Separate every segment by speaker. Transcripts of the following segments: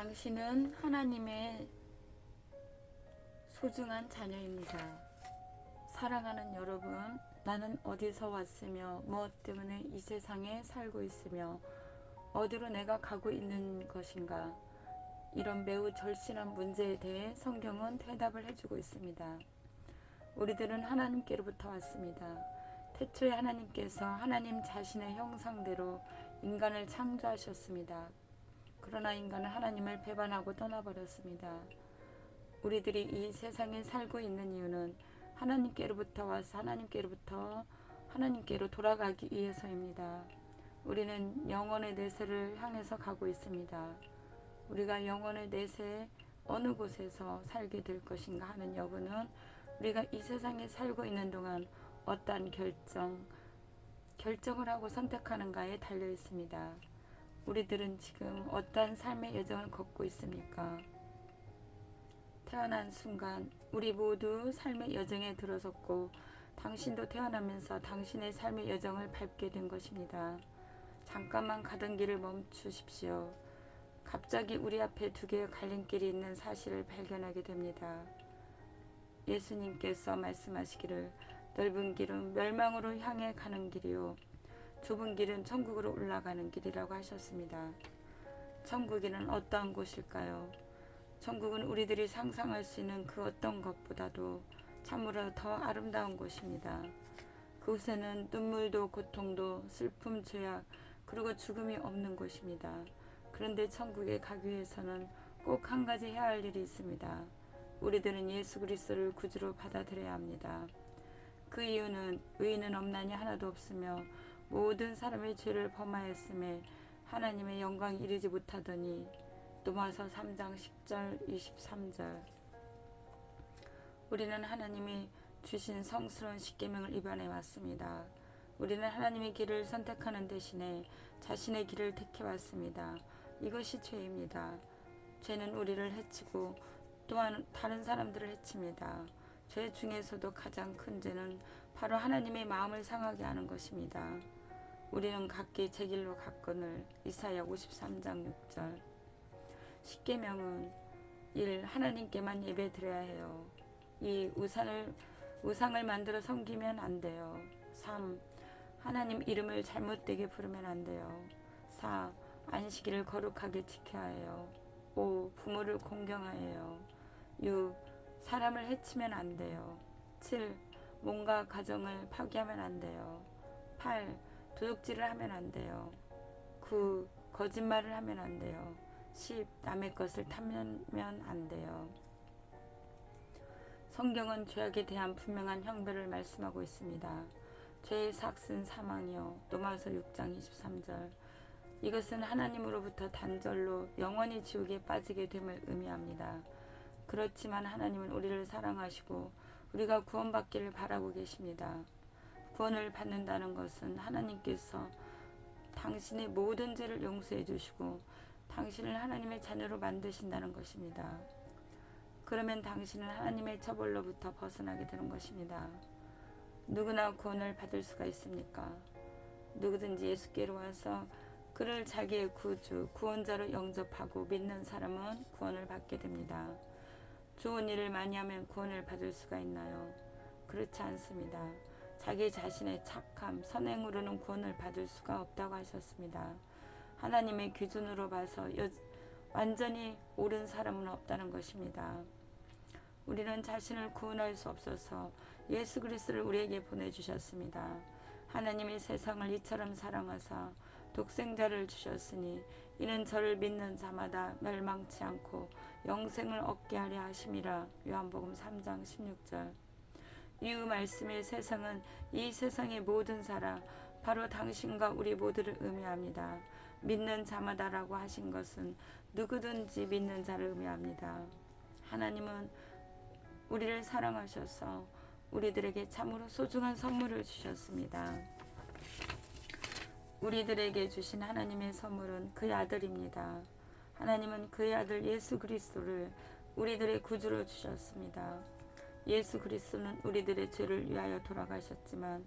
Speaker 1: 당신은 하나님의 소중한 자녀입니다. 사랑하는 여러분, 나는 어디서 왔으며 무엇 때문에 이 세상에 살고 있으며 어디로 내가 가고 있는 것인가? 이런 매우 절실한 문제에 대해 성경은 대답을 해주고 있습니다. 우리들은 하나님께로부터 왔습니다. 태초에 하나님께서 하나님 자신의 형상대로 인간을 창조하셨습니다. 그러나 인간은 하나님을 배반하고 떠나버렸습니다. 우리들이 이 세상에 살고 있는 이유는 하나님께로부터 와서 하나님께로부터 하나님께로 돌아가기 위해서입니다. 우리는 영원의 내세를 향해서 가고 있습니다. 우리가 영원의 내세 어느 곳에서 살게 될 것인가 하는 여부는 우리가 이 세상에 살고 있는 동안 어떠한 결정, 결정을 하고 선택하는가에 달려 있습니다. 우리들은 지금 어떠한 삶의 여정을 걷고 있습니까? 태어난 순간 우리 모두 삶의 여정에 들어섰고 당신도 태어나면서 당신의 삶의 여정을 밟게 된 것입니다. 잠깐만 가던 길을 멈추십시오. 갑자기 우리 앞에 두 개의 갈림길이 있는 사실을 발견하게 됩니다. 예수님께서 말씀하시기를 넓은 길은 멸망으로 향해 가는 길이요. 좁은 길은 천국으로 올라가는 길이라고 하셨습니다. 천국에는 어떠한 곳일까요? 천국은 우리들이 상상할 수 있는 그 어떤 것보다도 참으로 더 아름다운 곳입니다. 그곳에는 눈물도 고통도 슬픔, 죄악, 그리고 죽음이 없는 곳입니다. 그런데 천국에 가기 위해서는 꼭 한 가지 해야 할 일이 있습니다. 우리들은 예수 그리스도를 구주로 받아들여야 합니다. 그 이유는 의인은 없나니 하나도 없으며 모든 사람의 죄를 범하였음에 하나님의 영광이 이르지 못하더니 로마서 3장 10절 23절 우리는 하나님이 주신 성스러운 십계명을 위반해 왔습니다. 우리는 하나님의 길을 선택하는 대신에 자신의 길을 택해 왔습니다. 이것이 죄입니다. 죄는 우리를 해치고 또한 다른 사람들을 해칩니다. 죄 중에서도 가장 큰 죄는 바로 하나님의 마음을 상하게 하는 것입니다. 우리는 각기 제 길로 갔거늘 이사야 53장 6절 십계명은 1. 하나님께만 예배 드려야 해요. 2. 우산을 우상을 만들어 섬기면 안 돼요. 3. 하나님 이름을 잘못되게 부르면 안 돼요. 4. 안식일을 거룩하게 지켜야 해요. 5. 부모를 공경하여요. 6. 사람을 해치면 안 돼요. 7. 몸과 가정을 파괴하면 안 돼요. 8. 도둑질을 하면 안 돼요. 9. 거짓말을 하면 안 돼요. 10. 남의 것을 탐면 안 돼요. 성경은 죄악에 대한 분명한 형벌을 말씀하고 있습니다. 죄의 삭은 사망이요. 로마서 6장 23절. 이것은 하나님으로부터 단절로 영원히 지옥에 빠지게 됨을 의미합니다. 그렇지만 하나님은 우리를 사랑하시고 우리가 구원받기를 바라고 계십니다. 구원을 받는다는 것은 하나님께서 당신의 모든 죄를 용서해 주시고 당신을 하나님의 자녀로 만드신다는 것입니다. 그러면 당신은 하나님의 처벌로부터 벗어나게 되는 것입니다. 누구나 구원을 받을 수가 있습니까? 누구든지 예수께로 와서 그를 자기의 구주, 구원자로 영접하고 믿는 사람은 구원을 받게 됩니다. 좋은 일을 많이 하면 구원을 받을 수가 있나요? 그렇지 않습니다. 자기 자신의 착함, 선행으로는 구원을 받을 수가 없다고 하셨습니다. 하나님의 기준으로 봐서 여, 완전히 옳은 사람은 없다는 것입니다. 우리는 자신을 구원할 수 없어서 예수 그리스도를 우리에게 보내주셨습니다. 하나님이 세상을 이처럼 사랑하사 독생자를 주셨으니 이는 저를 믿는 자마다 멸망치 않고 영생을 얻게 하려 하심이라 요한복음 3장 16절 이후 말씀의 세상은 이 세상의 모든 사람 바로 당신과 우리 모두를 의미합니다. 믿는 자마다라고 하신 것은 누구든지 믿는 자를 의미합니다. 하나님은 우리를 사랑하셔서 우리들에게 참으로 소중한 선물을 주셨습니다. 우리들에게 주신 하나님의 선물은 그의 아들입니다. 하나님은 그의 아들 예수 그리스도를 우리들의 구주로 주셨습니다. 예수 그리스도는 우리들의 죄를 위하여 돌아가셨지만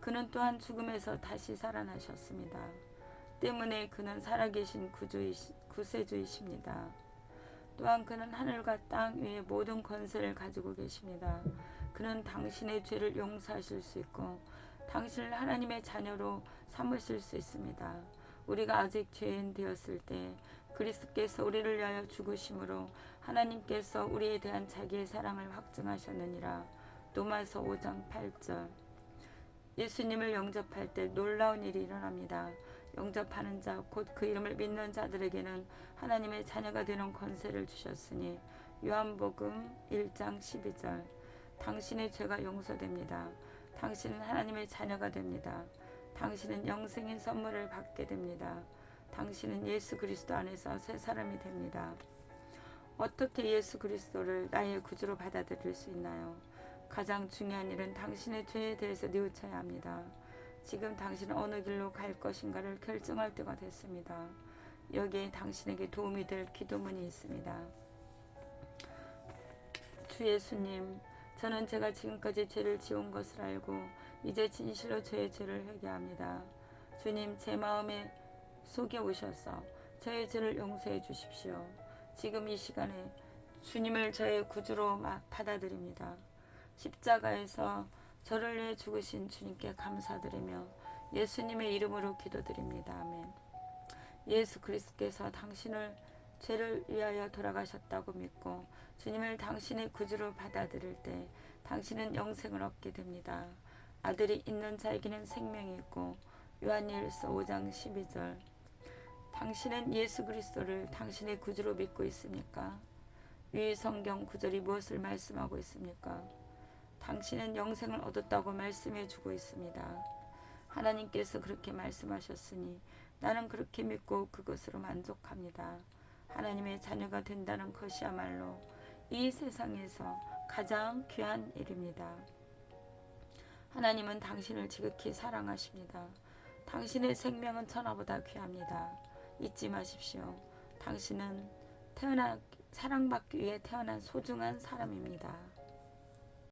Speaker 1: 그는 또한 죽음에서 다시 살아나셨습니다. 때문에 그는 살아계신 구주이시, 구세주이십니다. 또한 그는 하늘과 땅 위의 모든 권세를 가지고 계십니다. 그는 당신의 죄를 용서하실 수 있고 당신을 하나님의 자녀로 삼으실 수 있습니다. 우리가 아직 죄인 되었을 때 그리스도께서 우리를 위하여 죽으심으로 하나님께서 우리에 대한 자기의 사랑을 확증하셨느니라. 로마서 5장 8절. 예수님을 영접할 때 놀라운 일이 일어납니다. 영접하는 자, 곧 그 이름을 믿는 자들에게는 하나님의 자녀가 되는 권세를 주셨으니 요한복음 1장 12절. 당신의 죄가 용서됩니다. 당신은 하나님의 자녀가 됩니다. 당신은 영생인 선물을 받게 됩니다. 당신은 예수 그리스도 안에서 새 사람이 됩니다. 어떻게 예수 그리스도를 나의 구주로 받아들일 수 있나요? 가장 중요한 일은 당신의 죄에 대해서 뉘우쳐야 합니다. 지금 당신은 어느 길로 갈 것인가를 결정할 때가 됐습니다. 여기에 당신에게 도움이 될 기도문이 있습니다. 주 예수님, 저는 제가 지금까지 죄를 지은 것을 알고 이제 진실로 저의 죄를 회개합니다. 주님, 제 마음에 속에 오셔서 저의 죄를 용서해 주십시오. 지금 이 시간에 주님을 저의 구주로 마- 받아들입니다. 십자가에서 저를 위해 죽으신 주님께 감사드리며 예수님의 이름으로 기도드립니다. 아멘. 예수 그리스도께서 당신을 죄를 위하여 돌아가셨다고 믿고 주님을 당신의 구주로 받아들일 때 당신은 영생을 얻게 됩니다. 아들이 있는 자에게는 생명이 있고 요한일서 5장 12절 당신은 예수 그리스도를 당신의 구주로 믿고 있습니까? 위 성경 구절이 무엇을 말씀하고 있습니까? 당신은 영생을 얻었다고 말씀해 주고 있습니다. 하나님께서 그렇게 말씀하셨으니 나는 그렇게 믿고 그것으로 만족합니다. 하나님의 자녀가 된다는 것이야말로 이 세상에서 가장 귀한 일입니다. 하나님은 당신을 지극히 사랑하십니다. 당신의 생명은 천하보다 귀합니다. 잊지 마십시오. 당신은 태어나 사랑받기 위해 태어난 소중한 사람입니다.